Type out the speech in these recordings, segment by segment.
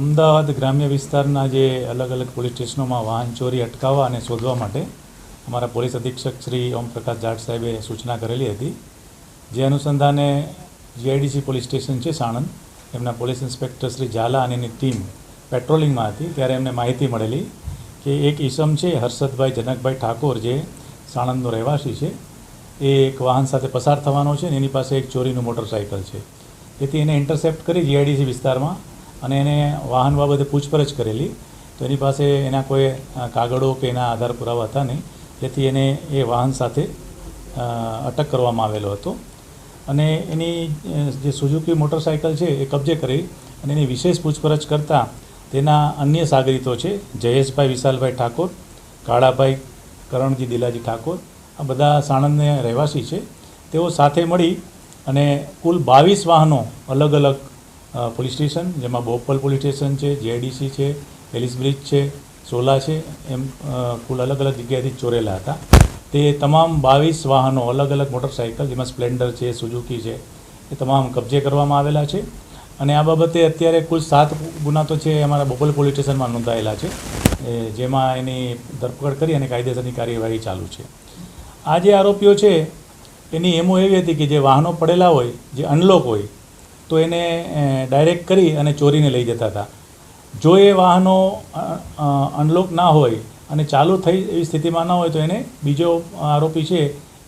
અમદાવાદ ગ્રામ્ય વિસ્તારના જે અલગ અલગ પોલીસ સ્ટેશનોમાં વાહન ચોરી, અટકાવવા અને શોધવા માટે અમારા પોલીસ અધિક્ષક શ્રી ઓમપ્રકાશ જાટ સાહેબે સૂચના કરેલી હતી. જે અનુસંધાને જીઆઈડીસી પોલીસ સ્ટેશન છે સાણંદ, એમના પોલીસ ઇન્સ્પેક્ટર શ્રી ઝાલા અને એની ટીમ પેટ્રોલિંગમાં હતી, ત્યારે એમને માહિતી મળેલી કે એક ઈસમ છે, હર્ષદભાઈ જનકભાઈ ઠાકોર, જે સાણંદનો રહેવાસી છે, એ એક વાહન સાથે પસાર થવાનો છે ને એની પાસે એક ચોરીનું મોટરસાઇકલ છે. તેથી એને ઇન્ટરસેપ્ટ કરી જીઆઈડીસી વિસ્તારમાં અને એને વાહન બાબતે પૂછપરછ કરેલી. તો એની પાસે એના કોઈ કાગળો કે એના આધાર પુરાવા હતા નહીં. જેથી એને એ વાહન સાથે અટક કરવામાં આવેલો હતો. અને એની જે સુઝુકી મોટરસાઇકલ છે એ કબજે કરી અને એની વિશેષ પૂછપરછ કરતાં તેના અન્ય સાગરીતો છે, જયેશભાઈ વિશાલભાઈ ઠાકોર, કાળાભાઈ કરણજી દિલાજી ઠાકોર, આ બધા સાણંદને રહેવાસી છે. તેઓ સાથે મળી અને કુલ બાવીસ વાહનો અલગ અલગ પોલીસ સ્ટેશન, જેમાં બોપલ પોલીસ સ્ટેશન છે જેઆઈડીસી છે, એલિસ બ્રિજ છે, સોલા છે, એમ કુલ અલગ અલગ જગ્યાએથી ચોરેલા હતા. તે તમામ બાવીસ વાહનો, અલગ અલગ મોટરસાઇકલ જેમાં સ્પ્લેન્ડર છે, સુઝુકી છે, એ તમામ કબજે કરવામાં આવેલા છે. અને આ બાબતે અત્યારે કુલ સાત ગુના તો છે, અમારા બોપલ પોલીસ સ્ટેશનમાં નોંધાયેલા છે. જેમાં એની ધરપકડ કરી અને કાયદેસરની કાર્યવાહી ચાલુ છે. આ જે આરોપીઓ છે, એની એમો એવી હતી કે જે વાહનો પડેલા હોય, જે અનલોક હોય તો એને ડાયરેક્ટ કરી અને ચોરીને લઈ જતા હતા. જો એ વાહનો અનલોક ના હોય અને ચાલુ થઈ એવી સ્થિતિમાં ના હોય તો એને બીજો આરોપી છે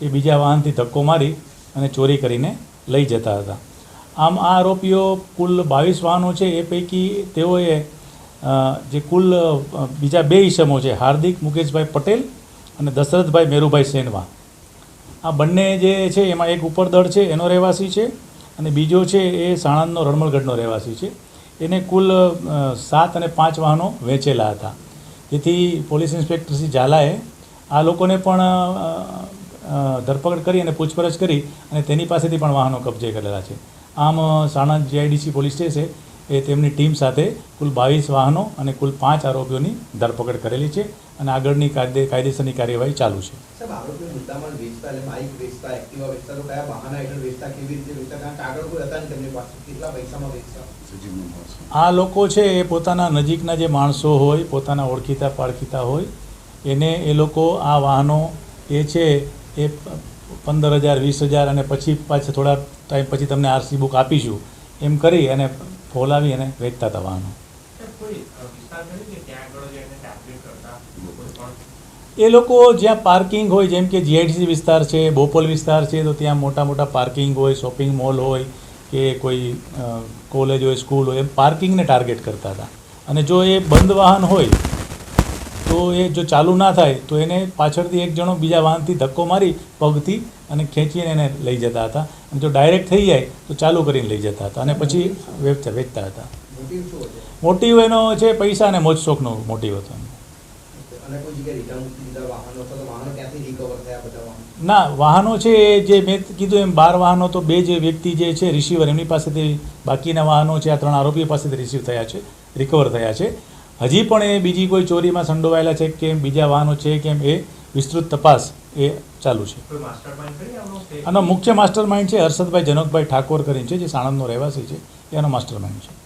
એ બીજા વાહનથી ધક્કો મારી અને ચોરી કરીને લઈ જતા હતા. આમ આ આરોપીઓ કુલ બાવીસ વાહનો છે, એ પૈકી તેઓએ જે કુલ બીજા બે ઈસમો છે, હાર્દિક મુકેશભાઈ પટેલ અને દશરથભાઈ મેરુભાઈ સેનવા. આ બંને જે છે, એમાં એક ઉપરદળ છે, એનો રહેવાસી છે. અને બીજો છે એ સાણંદનો રણમલગઢનો રહેવાસી છે. એને કુલ સાત અને પાંચ વાહનો વેચેલા હતા. જેથી પોલીસ ઇન્સ્પેક્ટર શ્રી ઝાલાએ આ લોકોને પણ ધરપકડ કરી અને પૂછપરછ કરી અને તેની પાસેથી પણ વાહનો કબજે કરેલા છે. આમ સાણંદ જીઆઈડીસી પોલીસ સ્ટેશે એ તેમની ટીમ સાથે કુલ બાવીસ વાહનો અને કુલ પાંચ આરોપીઓની ધરપકડ કરેલી છે અને આગળની કાયદે કાયદેસરની કાર્યવાહી ચાલુ છે. આ લોકો છે એ પોતાના નજીકના જે માણસો હોય પોતાના ઓળખીતા પાળખીતા હોય એને એ લોકો આ વાહનો એ છે એ પંદર હજાર વીસ હજાર અને પછી પાછા થોડા ટાઈમ પછી તમને આરસી બુક આપીશું એમ કરી અને ફોલાવી અને વેચતા હતા વાહનો. એ લોકો જ્યાં પાર્કિંગ હોય જેમ કે જીઆઈડીસી વિસ્તાર છે બોપલ વિસ્તાર છે તો ત્યાં મોટા મોટા પાર્કિંગ હોય શોપિંગ મોલ હોય કે કોઈ કોલેજ હોય સ્કૂલ હોય એમ પાર્કિંગને ટાર્ગેટ કરતા હતા. અને જો એ બંધ વાહન હોય તો એ જો ચાલુ ના થાય તો એને પાછળથી એક જણો બીજા વાહનથી ધક્કો મારી પગથી અને ખેંચીને એને લઈ જતા હતા. અને જો ડાયરેક્ટ થઈ જાય તો ચાલુ કરીને લઈ જતા હતા. અને પછી વેચતા વેચતા હતા. મોટિવ એનો છે પૈસા અને મોજશોખનો મોટિવ હતો. ના વાહનો છે એ જે મેં કીધું એમ બાર વાહનો તો બે જે વ્યક્તિ જે છે રિસીવર એમની પાસેથી બાકીના વાહનો છે આ ત્રણ આરોપીઓ પાસેથી રિસીવ થયા છે રિકવર થયા છે. હજી પણ એ બીજી કોઈ ચોરીમાં સંડોવાયેલા છે કેમ બીજા વાહનો છે કેમ એ વિસ્તૃત તપાસ એ ચાલુ છે. આનો મુખ્ય માસ્ટર માઇન્ડ છે હર્ષદભાઈ જનકભાઈ ઠાકોર કરીને છે જે સાણંદનો રહેવાસી છે એ આનો માસ્ટર માઇન્ડ છે.